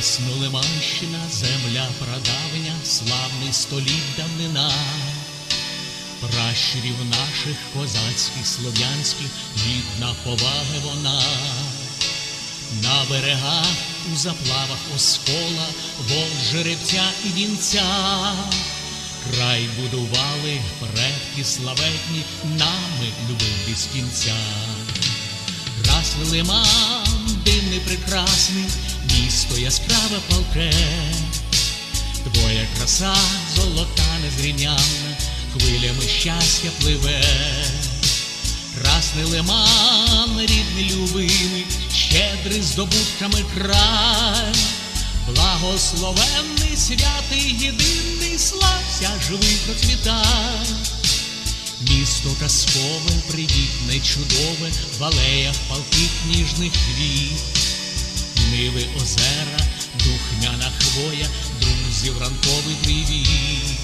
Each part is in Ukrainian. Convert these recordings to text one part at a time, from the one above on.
Краснолиманщина, земля прадавня, славний століть давнина. Пращурів наших козацьких, слов'янських, гідна поваги вона. На берегах у заплавах оскола, вод жеребця і вінця. Край будували предки славетні, нами любив без кінця. Красний лиман, дивний прекрасний, місто яскраве палке. Твоя краса золота незрівнянна, хвилями щастя пливе. Красний лиман, рідний любимий, щедрий здобутками край, благословенний, святий, єдиний, слався, живий процвітай. Місто казкове, привітне, чудове, в алеях палких ніжних квіт. Ниви озера, духмяна хвоя, друзів ранковий привіт.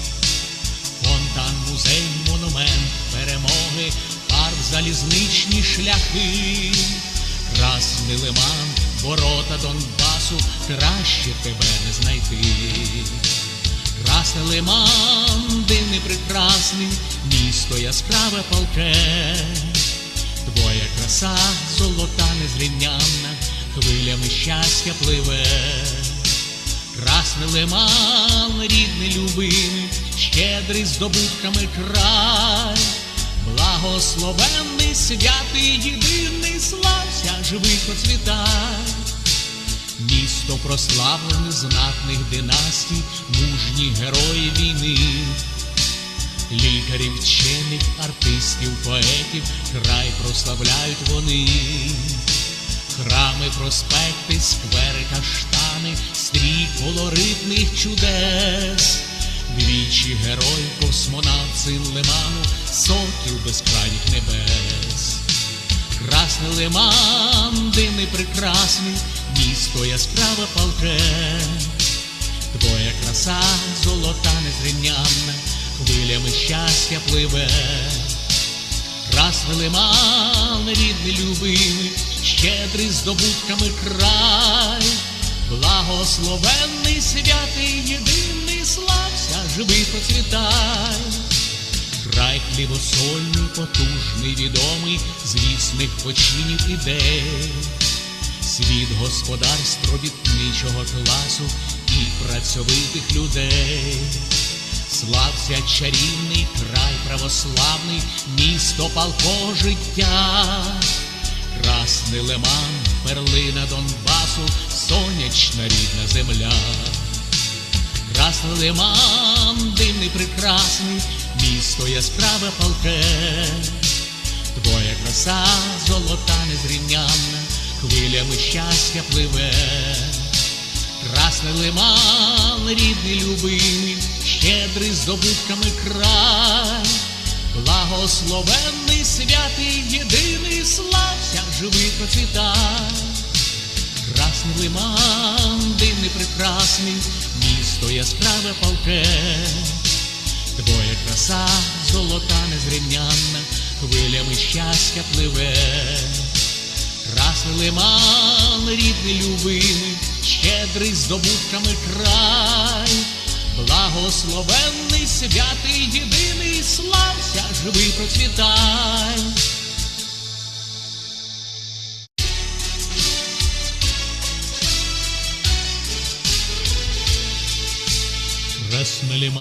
Фонтан, музей, монумент перемоги, парк, залізничні шляхи, Красний лиман, ворота Донбасу, краще тебе не знайти. Красний лиман, дивний прекрасний, місто яскраве палке, Твоя краса золота незрівнянна, хвилями щастя пливе. Красний лиман, рідний любимий, щедрий здобутками край, благословенний, святий, єдиний, слався, живий процвітай. Місто прославлене знатних династій, мужні герої війни, лікарів, вчених, артистів, поетів, край прославляють вони. Храми, проспекти, сквери, каштани, стрій колоритних чудес, двічі герой, космонавт, лиману, сокіл безкрайніх небес. Красний лиман, дивний прекрасний, місто яскраве палке, Твоя краса золота незрівнянна, хвилями щастя пливе. Красний лиман, рідний любимий, щедрий здобутками край, благословенний, святий, єдиний, слався, живий процвітай. Край хлібосольний, потужний, відомий, звісних починів ідей, світ господарств робітничого класу і працьовитих людей. Слався чарівний край православний, місто палко життя, Красний лиман, перлина Донбасу, сонячна рідна земля. Красний лиман, дивний прекрасний, місто яскраве палке, Твоя краса золота незрівнянна, хвилями щастя пливе. Красний лиман, рідний любимий, щедрий здобутками край, благословенний, святий, єдиний, слався, процвітай. Красний лиман, дивний прекрасний, місто яскраве палке, Твоя краса золота незрівнянна, хвилями щастя пливе. Красний лиман, рідний любимий, щедрий здобутками край, благословенний, святий, єдиний, слався, живий процвітай. Красний лиман.